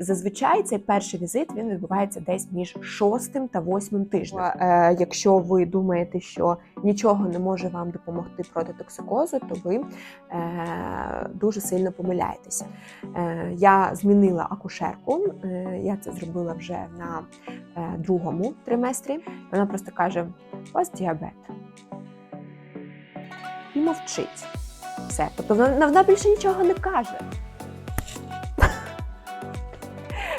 Зазвичай цей перший візит він відбувається десь між шостим та восьмим тижнем. Е, якщо ви думаєте, що нічого не може вам допомогти проти токсикозу, то ви е, дуже сильно помиляєтеся. Е, я змінила акушерку, я це зробила вже на другому триместрі. Вона просто каже: у вас діабет. І мовчить. Все. Тобто вона, вона більше нічого не каже.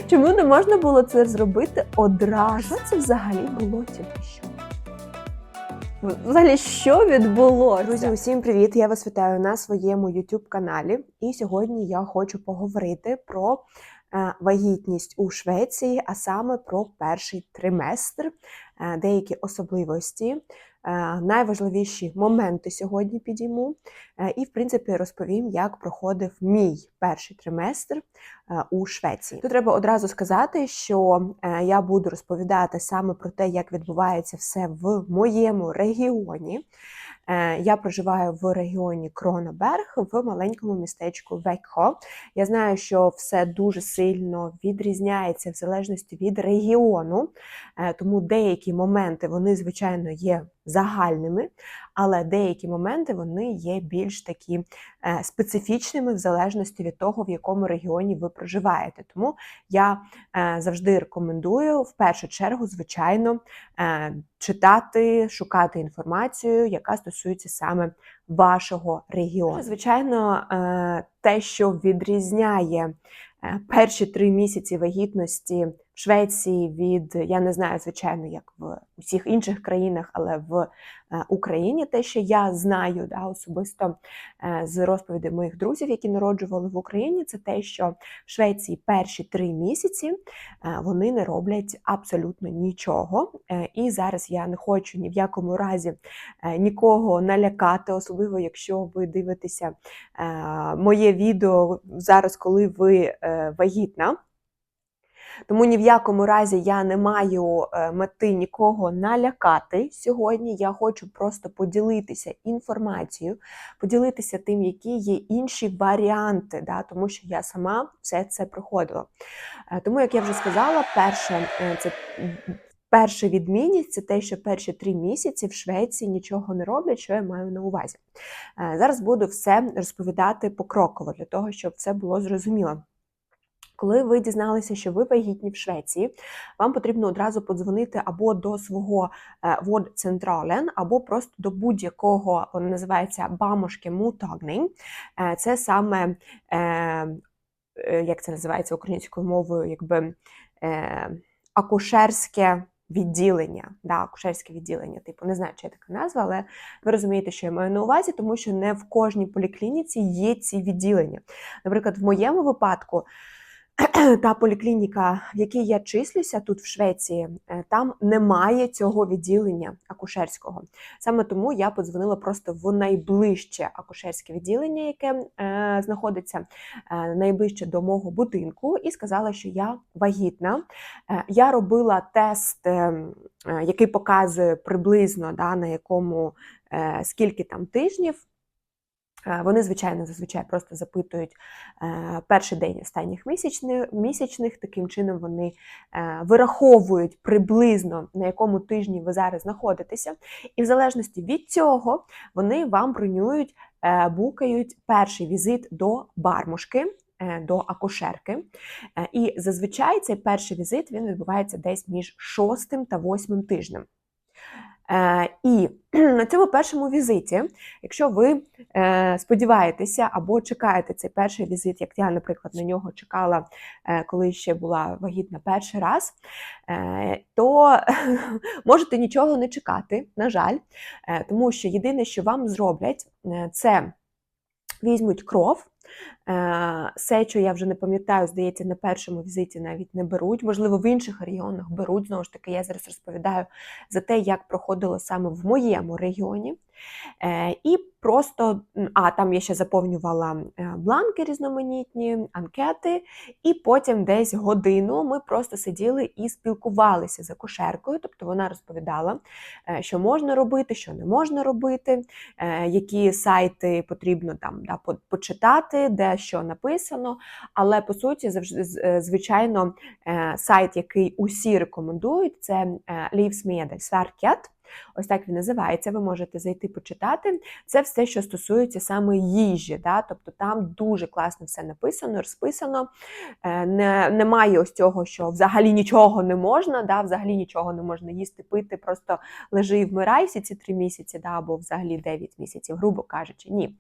Чому не можна було це зробити одразу? Що це взагалі було тільки що? Взагалі, що відбулося? Друзі, усім привіт! Я вас вітаю на своєму youtube каналі. І сьогодні я хочу поговорити про вагітність у Швеції, а саме про перший триместр, е, деякі особливості, е, найважливіші моменти сьогодні підійму. Е, І, в принципі, розповім, як проходив мій перший триместр е, у Швеції. Тут треба одразу сказати, що е, я буду розповідати саме про те, як відбувається все в моєму регіоні. Е, Я проживаю в регіоні Кроноберг в маленькому містечку Векхо. Я знаю, що все дуже сильно відрізняється в залежності від регіону, е, тому деякі моменти вони, звичайно, є загальними, але деякі моменти вони є більш такі е, специфічними в залежності від того, в якому регіоні ви проживаєте. Тому я е, завжди рекомендую в першу чергу, звичайно, е, читати, шукати інформацію, яка стосується саме вашого регіону. Звичайно, те, що відрізняє перші три місяці вагітності Швеції від я не знаю, звичайно, як в усіх інших країнах, але в е, Україні, те, що я знаю да, особисто е, з розповідей моїх друзів, які народжували в Україні, це те, що в Швеції перші три місяці е, вони не роблять абсолютно нічого. І зараз я не хочу ні в якому разі нікого налякати, особливо якщо ви дивитеся моє відео зараз, коли ви вагітна. Тому ні в якому разі я не маю е, мети нікого налякати сьогодні. Я хочу просто поділитися інформацією, поділитися тим, які є інші варіанти, да, тому що я сама все це проходила. Е, Тому, як я вже сказала, перше е, це. Перша відмінність це те, що перші три місяці в Швеції нічого не роблять, що я маю на увазі. Зараз буду все розповідати покроково для того, щоб це було зрозуміло. Коли ви дізналися, що ви вагітні в Швеції, вам потрібно одразу подзвонити або до свого Водцентрален, або просто до будь-якого, воно називається бамошки мутагнень. Це саме, е, е, як це називається українською мовою, якби е, акушерське відділення. Да, акушерське відділення, типу, не знаю, чи є така назва, але ви розумієте, що я маю на увазі, тому що не в кожній поліклініці є ці відділення. Наприклад, в моєму випадку. Та поліклініка, в якій я числюся тут в Швеції, е, там немає цього відділення акушерського. Саме тому я подзвонила просто в найближче акушерське відділення, яке е, знаходиться е, найближче до мого будинку, і сказала, що я вагітна. Е, я робила тест, е, е, який показує приблизно да, на якому е, скільки там тижнів. Е, Вони, звичайно, зазвичай просто запитують е, перший день останніх місячних, місячних. Таким чином вони е, вираховують приблизно на якому тижні ви зараз знаходитеся. І в залежності від цього вони вам бронюють, букають перший візит до бармушки. До акушерки. І зазвичай цей перший візит він відбувається десь між шостим та восьмим тижнем. Е, І на цьому першому візиті, якщо ви е, сподіваєтеся або чекаєте цей перший візит, як я, наприклад, на нього чекала, е, коли ще була вагітна перший раз, то можете нічого не чекати, на жаль, тому що єдине, що вам зроблять, це візьмуть кров. Е, Сечу я вже не пам'ятаю, здається, на першому візиті навіть не беруть. Можливо, в інших регіонах беруть. Знову ж таки, я зараз розповідаю за те, як проходило саме в моєму регіоні. Е, І просто, а там я ще заповнювала е, бланки різноманітні, анкети, і потім десь годину ми просто сиділи і спілкувалися з акушеркою. Тобто вона розповідала, що можна робити, що не можна робити, які сайти потрібно там да, почитати, де що написано, але по суті, завжди звичайно, е, сайт, який усі рекомендують, це е, Livsmedelsverket. Ось так він називається. Ви можете зайти почитати. Це все, що стосується саме їжі. Да? Тобто там дуже класно все написано, розписано. Е, Не, немає ось цього, що взагалі нічого не можна, да? взагалі нічого не можна їсти, пити, просто лежи і вмирай всі ці три місяці, да? або взагалі 9 місяців, грубо кажучи, ні.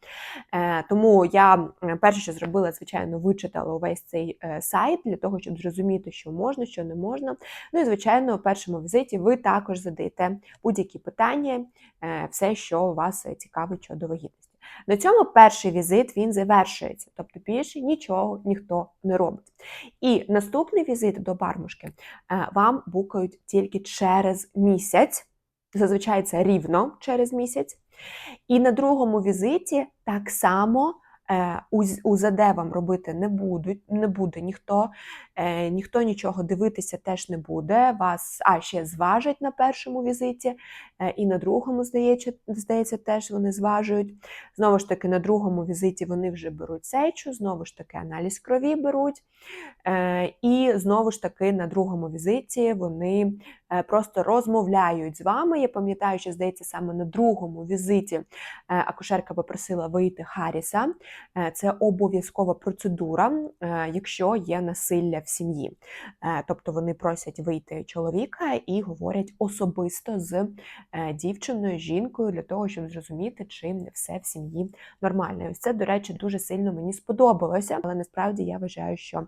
Е, Тому я перше, що зробила, звичайно, вичитала увесь цей е, сайт для того, щоб зрозуміти, що можна, що не можна. Ну і звичайно, у першому візиті ви також задаєте будь-які питання, е, все, що вас цікавить щодо вагітності. На цьому перший візит він завершується, тобто більше нічого ніхто не робить. І наступний візит до бармушки е, вам букають тільки через місяць. Зазвичай це рівно через місяць. І на другому візиті так само е, УЗ- УЗД вам робити не будуть, не буде ніхто, е, ніхто нічого дивитися теж не буде. Вас а ще зважать на першому візиті, е, і на другому, здається, здається, теж вони зважують. Знову ж таки, на другому візиті вони вже беруть сечу, знову ж таки, аналіз крові беруть. Е, І знову ж таки на другому візиті вони просто розмовляють з вами. Я пам'ятаю, що здається, саме на другому візиті акушерка попросила вийти Харіса. Е, Це обов'язкова процедура, якщо є насилля в сім'ї. Е, Тобто вони просять вийти чоловіка і говорять особисто з е, дівчиною, жінкою для того, щоб зрозуміти, чи все в сім'ї нормально. Ось це, до речі, дуже сильно мені сподобалося, але насправді я вважаю, що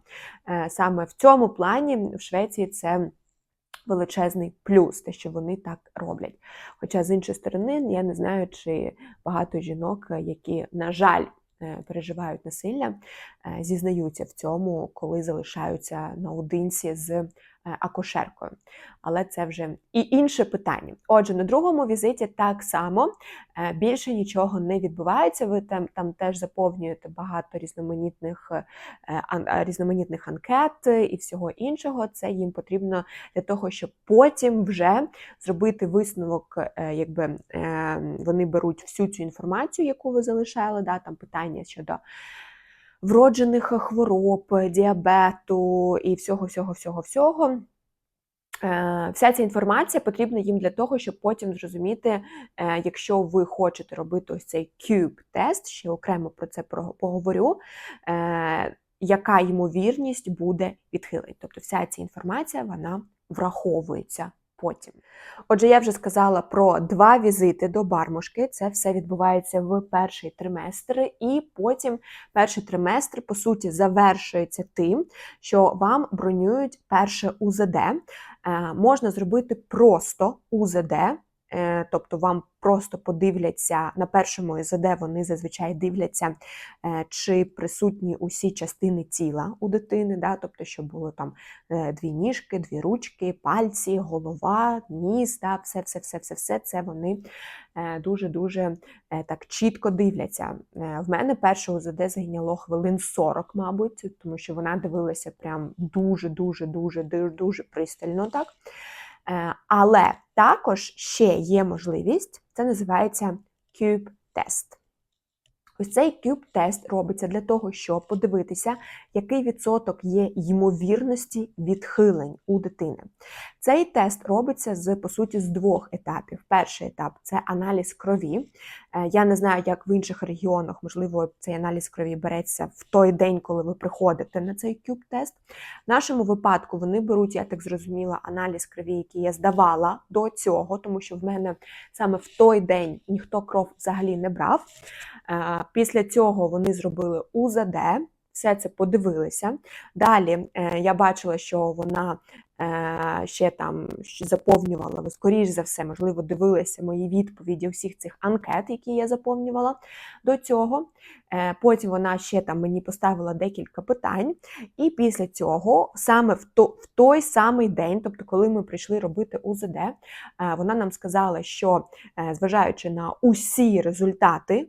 е, саме в цьому плані в Швеції це. Величезний плюс, те, що вони так роблять. Хоча, з іншої сторони, я не знаю, чи багато жінок, які, на жаль, переживають насилля, е, зізнаються в цьому, коли залишаються наодинці з е, акушеркою. Але це вже і інше питання. Отже, на другому візиті так само е, більше нічого не відбувається. Ви там, там теж заповнюєте багато різноманітних, е, різноманітних анкет і всього іншого. Це їм потрібно для того, щоб потім вже зробити висновок, е, якби е, вони беруть всю цю інформацію, яку ви залишали, да, там питання щодо вроджених хвороб, діабету і всього, всього, всього, всього. Вся ця інформація потрібна їм для того, щоб потім зрозуміти, е, якщо ви хочете робити ось цей Cube-тест, ще окремо про це поговорю, е, яка ймовірність буде відхилень. Тобто вся ця інформація вона враховується потім. Отже, я вже сказала про два візити до бармушки. Це все відбувається в перший триместр, і потім перший триместр, по суті, завершується тим, що вам бронюють перше УЗД. Е, Можна зробити просто УЗД, тобто вам просто подивляться на першому УЗД, вони зазвичай дивляться, е, чи присутні усі частини тіла у дитини, да? тобто, щоб було там е, дві ніжки, дві ручки, пальці, голова, ніс, да? все, все, все, все, все це вони е, дуже-дуже е, так чітко дивляться. Е, В мене перше УЗД зайняло хвилин 40, мабуть, тому що вона дивилася прям дуже, дуже, дуже, дуже, дуже пристально так. Е, Але також ще є можливість, це називається Cube-тест. Ось цей Cube-тест робиться для того, щоб подивитися, який відсоток є ймовірності відхилень у дитини. Цей тест робиться з по суті з двох етапів. Перший етап це аналіз крові. Е, Я не знаю, як в інших регіонах, можливо, цей аналіз крові береться в той день, коли ви приходите на цей Cube-тест. В нашому випадку вони беруть, я так зрозуміла, аналіз крові, який я здавала до цього, тому що в мене саме в той день ніхто кров взагалі не брав. Е, Після цього вони зробили УЗД, все це подивилися. Далі е, я бачила, що вона е, ще там заповнювала, скоріш за все, можливо, дивилися мої відповіді всіх цих анкет, які я заповнювала до цього. Е, Потім вона ще там мені поставила декілька питань. І після цього, саме в, то, в той самий день, тобто, коли ми прийшли робити УЗД, вона нам сказала, що зважаючи на усі результати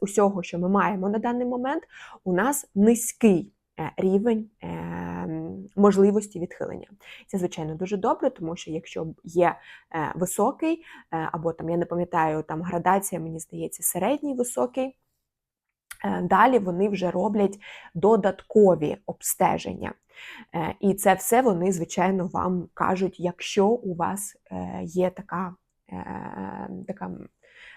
усього, що ми маємо на даний момент, у нас низький е, рівень е, можливості відхилення. Це, звичайно, дуже добре, тому що якщо є е, високий, е, або там я не пам'ятаю, там градація, мені здається, середній високий. Далі вони вже роблять додаткові обстеження. І це все вони, звичайно, вам кажуть, якщо у вас є така, така,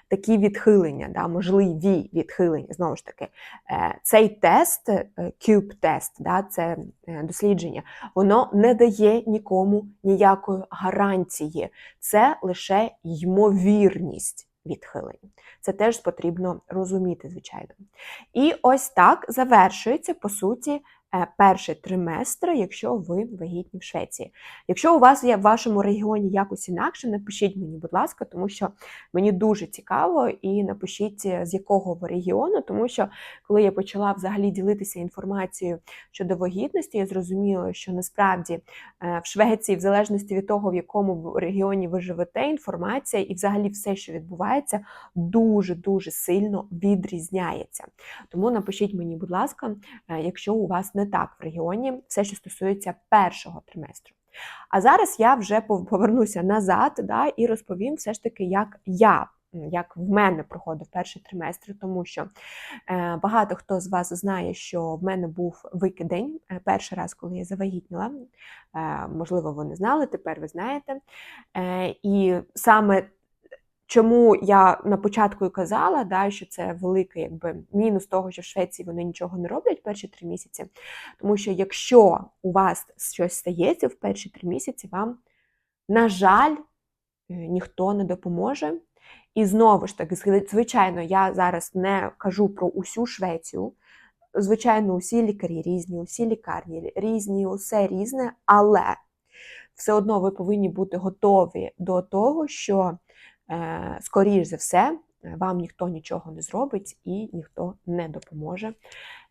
такі відхилення, да, можливі відхилення. Знову ж таки, е, цей тест, е, CUBE-тест, да, це е, дослідження, воно не дає нікому ніякої гарантії. Це лише ймовірність відхилень. Це теж потрібно розуміти, звичайно. І ось так завершується, по суті, перший триместр, якщо ви вагітні в Швеції. Якщо у вас є в вашому регіоні якось інакше, напишіть мені, будь ласка, тому що мені дуже цікаво, і напишіть, е, з якого ви регіону, тому що коли я почала взагалі ділитися інформацією щодо вагітності, я зрозуміла, що насправді е, в Швеції, в залежності від того, в якому регіоні ви живете, інформація і взагалі все, що відбувається, дуже-дуже сильно відрізняється. Тому напишіть мені, будь ласка, е, якщо у вас не так в регіоні, все, що стосується першого триместру. А зараз я вже повернуся назад да, і розповім все ж таки, як я. Як в мене проходив перший триместр, тому що е, багато хто з вас знає, що в мене був викидень е, перший раз, коли я завагітніла. Е, можливо, ви не знали, тепер ви знаєте. І саме Чому я на початку і казала, да, що це великий якби, мінус того, що в Швеції вони нічого не роблять перші три місяці. Тому що якщо у вас щось стається в перші три місяці, вам, на жаль, е, ніхто не допоможе. І знову ж таки, звичайно, я зараз не кажу про усю Швецію. Звичайно, усі лікарі різні, усі лікарні різні, усе різне, але все одно ви повинні бути готові до того, що скоріш за все, е, вам ніхто нічого не зробить і ніхто не допоможе.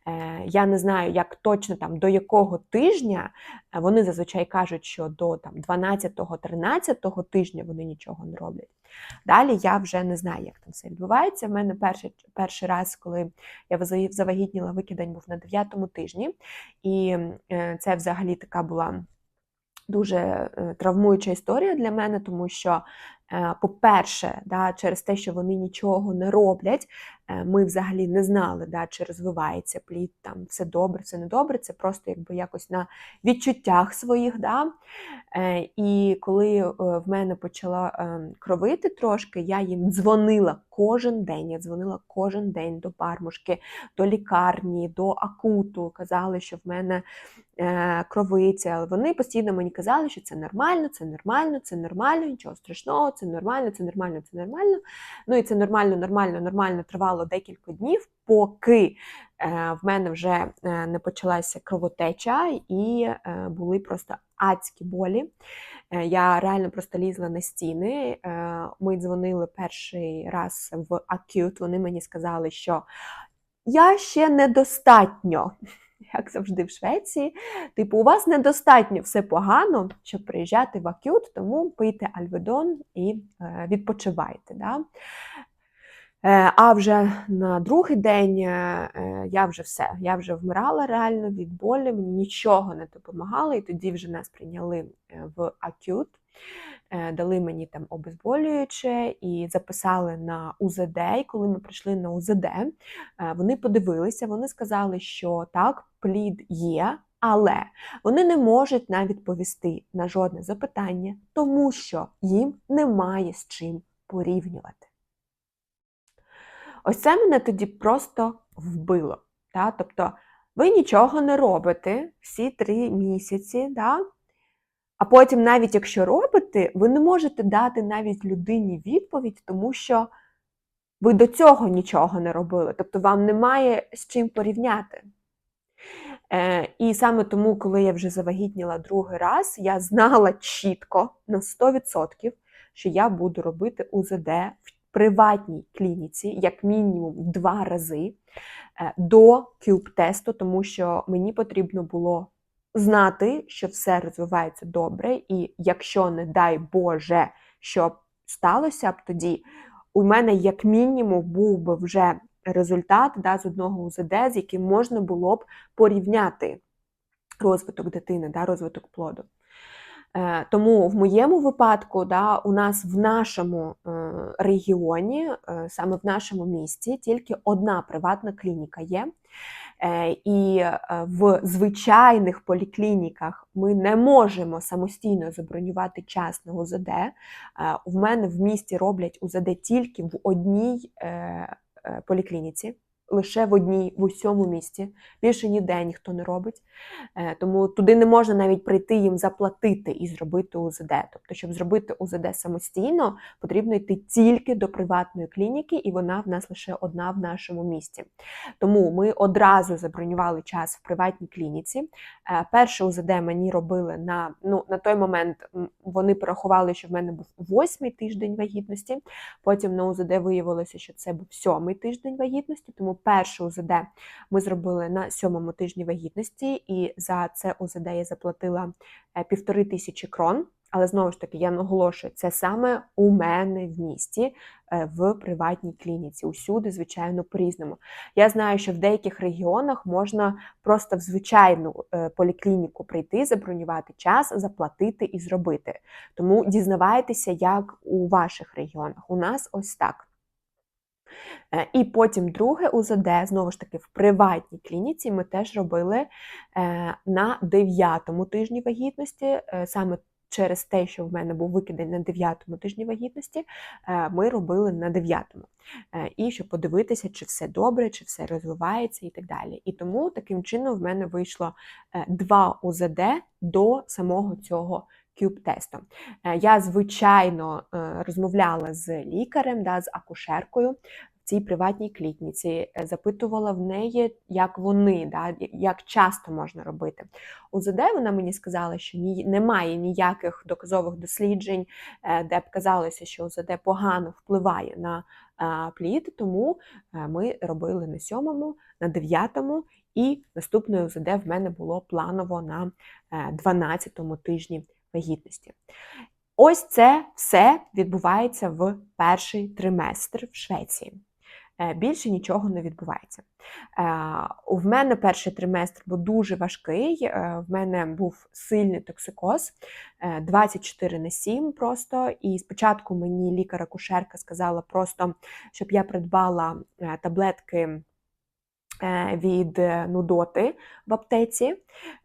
Е, Я не знаю, як точно там до якого тижня е, вони зазвичай кажуть, що до там 12-13 тижня вони нічого не роблять. Далі я вже не знаю, як там все відбувається. В мене перший, перший раз, коли я завагітніла, викидень був на 9 тижні, і е, це взагалі така була дуже е, травмуюча історія для мене, тому що, е, по-перше, да, через те, що вони нічого не роблять, е, ми взагалі не знали, да, чи розвивається плід, там все добре, все недобре, це просто якби якось на відчуттях своїх. Да. Е, І коли е, в мене почала е, кровити трошки, я їм дзвонила кожен день. Я дзвонила кожен день до бармушки, до лікарні, до акуту. Казали, що в мене е, кровиться. Але вони постійно мені казали, що це нормально, це нормально, це нормально, нічого страшного, це нормально, це нормально, це нормально. Ну і це нормально, нормально, нормально тривало декілька днів, поки е, в мене вже е, не почалася кровотеча і були просто адські болі. Е, Я реально просто лізла на стіни. Е, Ми дзвонили перший раз в акют. Вони мені сказали, що я ще недостатньо, як завжди в Швеції. Типу, у вас недостатньо все погано, щоб приїжджати в акют, тому пийте альведон і е, відпочивайте. Да? Е, А вже на другий день е, е, я вже все, я вже вмирала реально від болі, мені нічого не допомагало, і тоді вже нас прийняли в акют, дали мені там обезболююче і записали на УЗД. І коли ми прийшли на УЗД, вони подивилися, вони сказали, що так, плід є. Але вони не можуть нам відповісти на жодне запитання, тому що їм немає з чим порівнювати. Ось це мене тоді просто вбило. Да? Тобто ви нічого не робите всі три місяці, да? а потім, навіть якщо робите, ви не можете дати навіть людині відповідь, тому що ви до цього нічого не робили. Тобто вам немає з чим порівняти. Е, і саме тому, коли я вже завагітніла другий раз, я знала чітко на 100%, що я буду робити УЗД в приватній клініці, як мінімум два рази е, до кюб-тесту, тому що мені потрібно було знати, що все розвивається добре, і якщо, не дай Боже, що сталося б тоді, у мене як мінімум був би вже результат да, з одного УЗД, з яким можна було б порівняти розвиток дитини, да, розвиток плоду. Е, Тому в моєму випадку, да, у нас в нашому е, регіоні, е, саме в нашому місті, тільки одна приватна клініка є. І в звичайних поліклініках ми не можемо самостійно забронювати час на УЗД. В мене в місті роблять УЗД тільки в одній поліклініці, лише в одній, в усьому місті. Більше ніде ніхто не робить. Е, Тому туди не можна навіть прийти їм заплатити і зробити УЗД. Тобто, щоб зробити УЗД самостійно, потрібно йти тільки до приватної клініки, і вона в нас лише одна в нашому місті. Тому ми одразу забронювали час в приватній клініці. Е, Перше УЗД мені робили на ну на той момент. Вони порахували, що в мене був восьмий тиждень вагітності. Потім на УЗД виявилося, що це був сьомий тиждень вагітності. Тому перше УЗД ми зробили на сьомому тижні вагітності, і за це УЗД я заплатила е, півтори тисячі крон. Але знову ж таки, я наголошую, це саме у мене в місті е, в приватній клініці. Усюди, звичайно, по-різному. Я знаю, що в деяких регіонах можна просто в звичайну е, поліклініку прийти, забронювати час, заплатити і зробити. Тому дізнавайтеся, як у ваших регіонах. У нас ось так. Е, І потім друге УЗД, знову ж таки, в приватній клініці ми теж робили е, на 9-му тижні вагітності, е, саме через те, що в мене був викидень на 9-му тижні вагітності, ми робили на 9-му. Е, І щоб подивитися, чи все добре, чи все розвивається і так далі. І тому таким чином в мене вийшло е, два УЗД до самого цього кюб-тесту. Е, Я, звичайно, е, розмовляла з лікарем, да, з акушеркою в цій приватній клітніці, е, запитувала в неї, як вони, да, як часто можна робити. УЗД вона мені сказала, що ні, немає ніяких доказових досліджень, де б казалося, що УЗД погано впливає на плід, тому ми робили на сьомому, на дев'ятому, і наступне УЗД в мене було планово на 12-му тижні вагітності. Ось це все відбувається в перший триместр в Швеції. Е, Більше нічого не відбувається. Е, В мене перший триместр був дуже важкий. е, В мене був сильний токсикоз е, 24 на 7 просто. І спочатку мені лікар-акушерка сказала просто, щоб я придбала таблетки від е, нудоти в аптеці.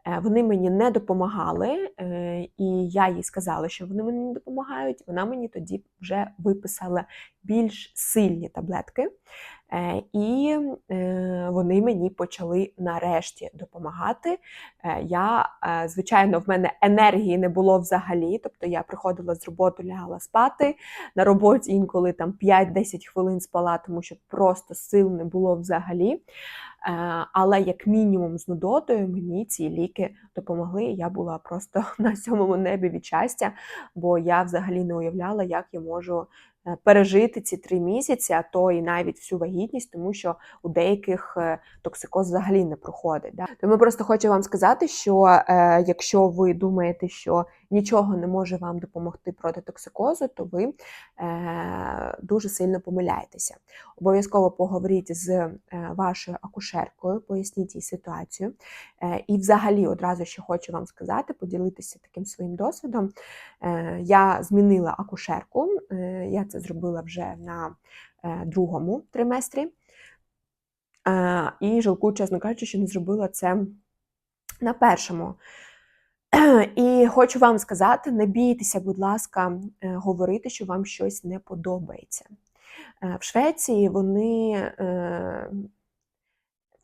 Е, Вони мені не допомагали, е, і я їй сказала, що вони мені не допомагають. Вона мені тоді вже виписала більш сильні таблетки, Е, і е, вони мені почали нарешті допомагати. Е, Я, звичайно, в мене енергії не було взагалі. Тобто я приходила з роботи, лягала спати. На роботі інколи там 5-10 хвилин спала, тому що просто сил не було взагалі. Але як мінімум з нудотою мені ці ліки допомогли. Я була просто на сьомому небі від щастя, бо я взагалі не уявляла, як я можу пережити ці три місяці, а то і навіть всю вагітність, тому що у деяких е, токсикоз взагалі не проходить. Да? Тому просто хочу вам сказати, що е, якщо ви думаєте, що нічого не може вам допомогти проти токсикозу, то ви е, дуже сильно помиляєтеся. Обов'язково поговоріть з е, вашою акушеркою, поясніть їй ситуацію. Е, І, взагалі, одразу ще хочу вам сказати, поділитися таким своїм досвідом. Е, Я змінила акушерку, е, я це зробила вже на е, другому триместрі. Е, І жалкую, чесно кажучи, що не зробила це на першому. І хочу вам сказати: не бійтеся, будь ласка, е, говорити, що вам щось не подобається. Е, В Швеції вони е,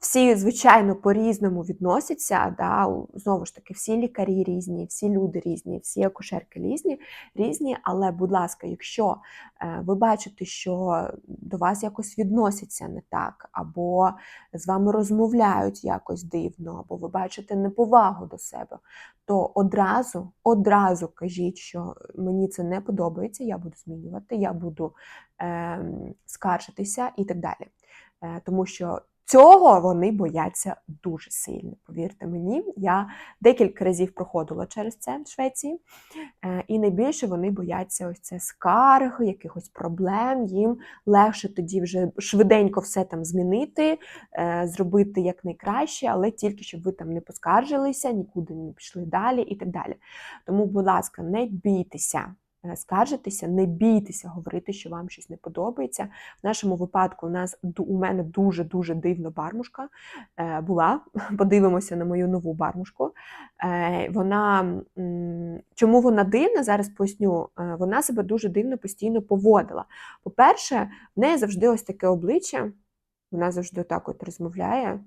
всі, звичайно, по-різному відносяться. Да? Знову ж таки, всі лікарі різні, всі люди різні, всі акушерки різні, різні. Але, будь ласка, якщо е, ви бачите, що до вас якось відносяться не так, або з вами розмовляють якось дивно, або ви бачите неповагу до себе, то одразу, одразу кажіть, що мені це не подобається, я буду змінювати, я буду ем, скаржитися і так далі. Е, Тому що Цього вони бояться дуже сильно. Повірте мені, я декілька разів проходила через це в Швеції, е, і найбільше вони бояться ось це скарг, якихось проблем. Їм легше тоді вже швиденько все там змінити, е, зробити якнайкраще, але тільки щоб ви там не поскаржилися, нікуди не пішли далі і так далі. Тому, будь ласка, не бійтеся. Е, Скаржитися, не бійтеся говорити, що вам щось не подобається. В нашому випадку у нас у мене дуже дуже дивна бармушка е, була. Подивимося на мою нову бармушку. Е, Вона чому вона дивна? Зараз поясню. Вона себе дуже дивно постійно поводила. По-перше, в неї завжди ось таке обличчя. Вона завжди так от розмовляє.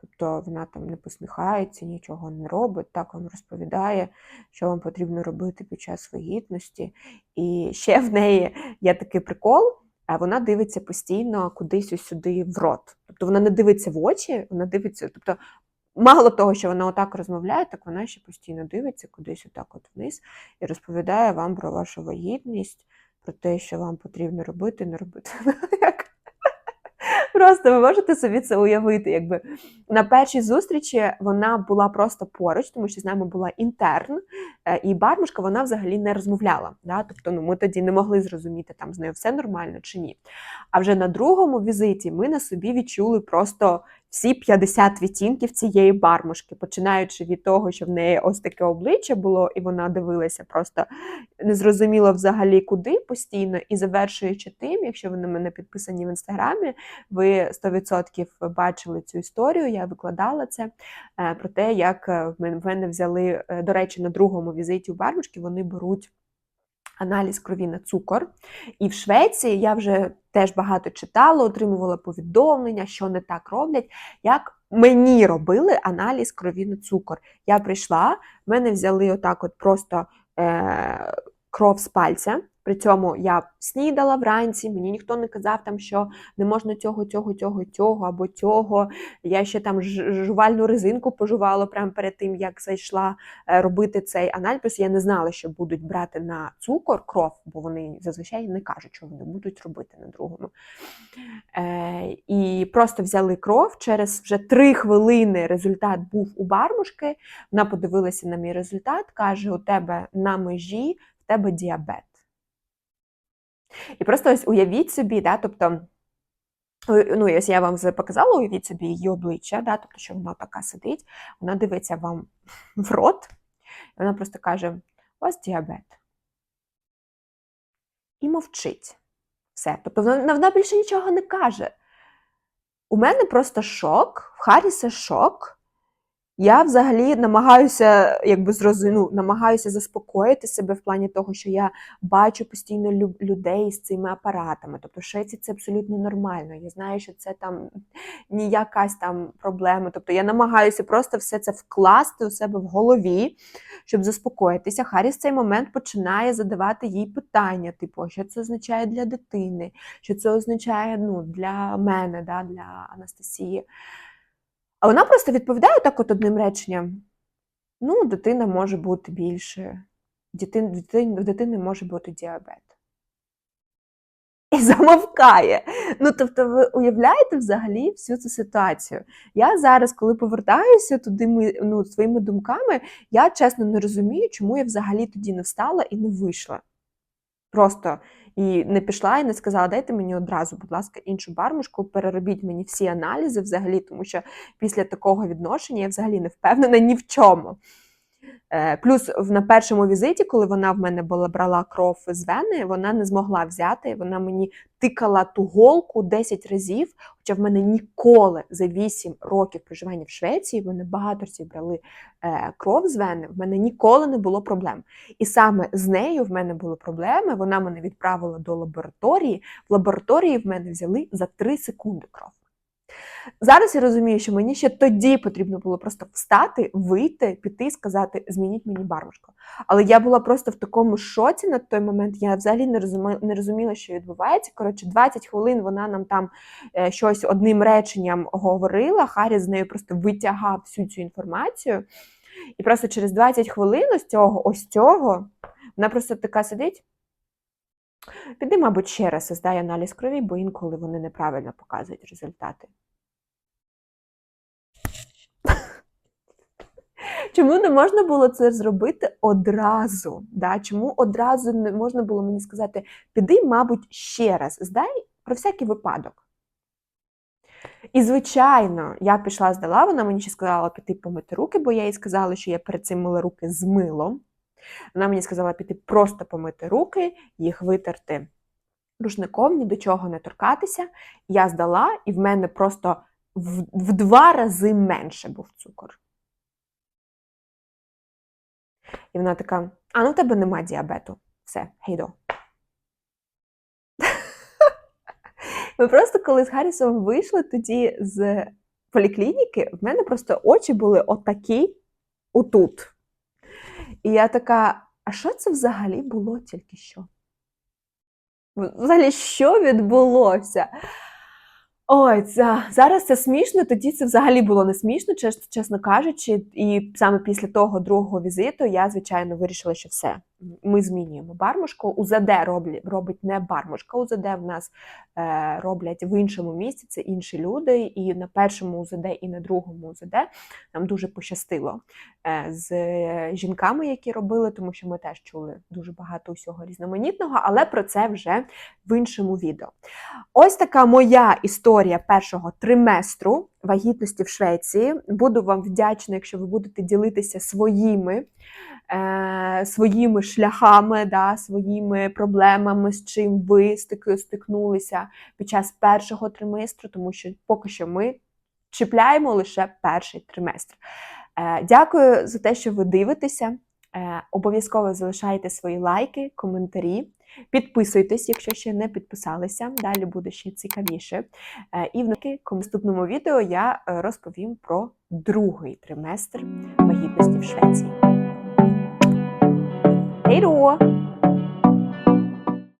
Тобто вона там не посміхається, нічого не робить, так вам розповідає, що вам потрібно робити під час вагітності. І ще в неї є такий прикол, а вона дивиться постійно кудись сюди в рот. Тобто вона не дивиться в очі, вона дивиться. Тобто, мало того, що вона отак розмовляє, так вона ще постійно дивиться кудись отак от вниз і розповідає вам про вашу вагітність, про те, що вам потрібно робити, не робити. Як? Просто ви можете собі це уявити. Якби на першій зустрічі вона була просто поруч, тому що з нами була інтерн, і бармушка вона взагалі не розмовляла. Да? Тобто ну, ми тоді не могли зрозуміти, там з нею все нормально чи ні. А вже на другому візиті ми на собі відчули просто всі 50 відтінків цієї бармушки, починаючи від того, що в неї ось таке обличчя було, і вона дивилася просто незрозуміло взагалі куди постійно, і завершуючи тим, якщо ви на мене підписані в інстаграмі, ви 100% бачили цю історію, я викладала це е, про те, як е, в мене взяли, е, до речі, на другому візиті у барбочки вони беруть. Аналіз крові на цукор. І в Швеції я вже теж багато читала, отримувала повідомлення, що не так роблять, як мені робили аналіз крові на цукор. Я прийшла, в мене взяли отак от просто е, кров з пальця. При цьому я снідала вранці, мені ніхто не казав, там, що не можна цього, цього, цього, цього або цього. Я ще там жувальну резинку пожувала прямо перед тим, як зайшла е, робити цей аналіз. Просто я не знала, що будуть брати на цукор кров, бо вони зазвичай не кажуть, що вони будуть робити на другому. Е, і просто взяли кров. Через вже три хвилини результат був у бармушки. Вона подивилася на мій результат, каже: у тебе на межі, в тебе діабет. І просто ось уявіть собі, да, тобто. Ну, ось я вам вже показала, уявіть собі її обличчя, да, тобто, що вона така сидить, вона дивиться вам в рот, і вона просто каже: у вас діабет. І мовчить. Все. Тобто вона, вона більше нічого не каже. У мене просто шок, в Харріса шок. Я взагалі намагаюся, якби зрозу- ну, намагаюся заспокоїти себе в плані того, що я бачу постійно лю- людей з цими апаратами. Тобто в Швеції це абсолютно нормально. Я знаю, що це там не якась там проблема. Тобто я намагаюся просто все це вкласти у себе в голові, щоб заспокоїтися. Харріс в цей момент починає задавати їй питання, типу, що це означає для дитини, що це означає ну, для мене, да, для Анастасії. А вона просто відповідає так от одним реченням: ну, дитина може бути більше, дитин, в дитини може бути діабет. І замовкає. Ну, тобто, ви уявляєте взагалі всю цю ситуацію? Я зараз, коли повертаюся туди ну, своїми думками, я чесно не розумію, чому я взагалі тоді не встала і не вийшла. Просто і не пішла і не сказала, дайте мені одразу, будь ласка, іншу бармушку, переробіть мені всі аналізи взагалі, тому що після такого відношення я взагалі не впевнена ні в чому. Е, Плюс на першому візиті, коли вона в мене була брала кров з вени, вона не змогла взяти. Вона мені тикала ту голку 10 разів. Хоча в мене ніколи за 8 років проживання в Швеції, в мене багато разів брали е, кров з вени, в мене ніколи не було проблем. І саме з нею в мене були проблеми. Вона мене відправила до лабораторії. В лабораторії в мене взяли за 3 секунди кров. Зараз я розумію, що мені ще тоді потрібно було просто встати, вийти, піти і сказати, змініть мені бармушку. Але я була просто в такому шоці на той момент. Я взагалі не розуміла, не розуміла, що відбувається. Коротше, 20 хвилин вона нам там е, щось одним реченням говорила. Харі з нею просто витягав всю цю інформацію. І просто через 20 хвилин ось цього, ось цього, вона просто така сидить. Піди, мабуть, ще раз здай аналіз крові, бо інколи вони неправильно показують результати. Чому не можна було це зробити одразу? Да? Чому одразу не можна було мені сказати, піди, мабуть, ще раз здай про всякий випадок. І, звичайно, я пішла здала, вона мені ще сказала «Типу, піти помити руки, бо я їй сказала, що я перед цим мила руки з милом. Вона мені сказала піти просто помити руки, їх витерти рушником, ні до чого не торкатися. Я здала, і в мене просто в, в два рази менше був цукор. І вона така: а ну в тебе нема діабету. Все, гейдо. Ми просто коли з Гаррісом вийшли тоді з поліклініки, в мене просто очі були отакі отут. І я така: а що це взагалі було тільки що? Взагалі, що відбулося? Ой, це, зараз це смішно, тоді це взагалі було не смішно, чесно, кажучи. І саме після того другого візиту я, звичайно, вирішила, що все, ми змінюємо бармушку. УЗД роблять, робить не бармушка, УЗД в нас е, роблять в іншому місці, це інші люди. І на першому УЗД, і на другому УЗД нам дуже пощастило е, з жінками, які робили, тому що ми теж чули дуже багато усього різноманітного, але про це вже в іншому відео. Ось така моя історія першого триместру вагітності в Швеції. Буду вам вдячна, якщо ви будете ділитися своїми е, своїми шляхами, да, своїми проблемами, з чим ви стикнулися під час першого триместру, тому що поки що ми чіпляємо лише перший триместр. Е, Дякую за те, що ви дивитеся. Е, Обов'язково залишайте свої лайки, коментарі. Підписуйтесь, якщо ще не підписалися, далі буде ще цікавіше. І в наступному відео я розповім про другий триместр вагітності в Швеції. Hej då!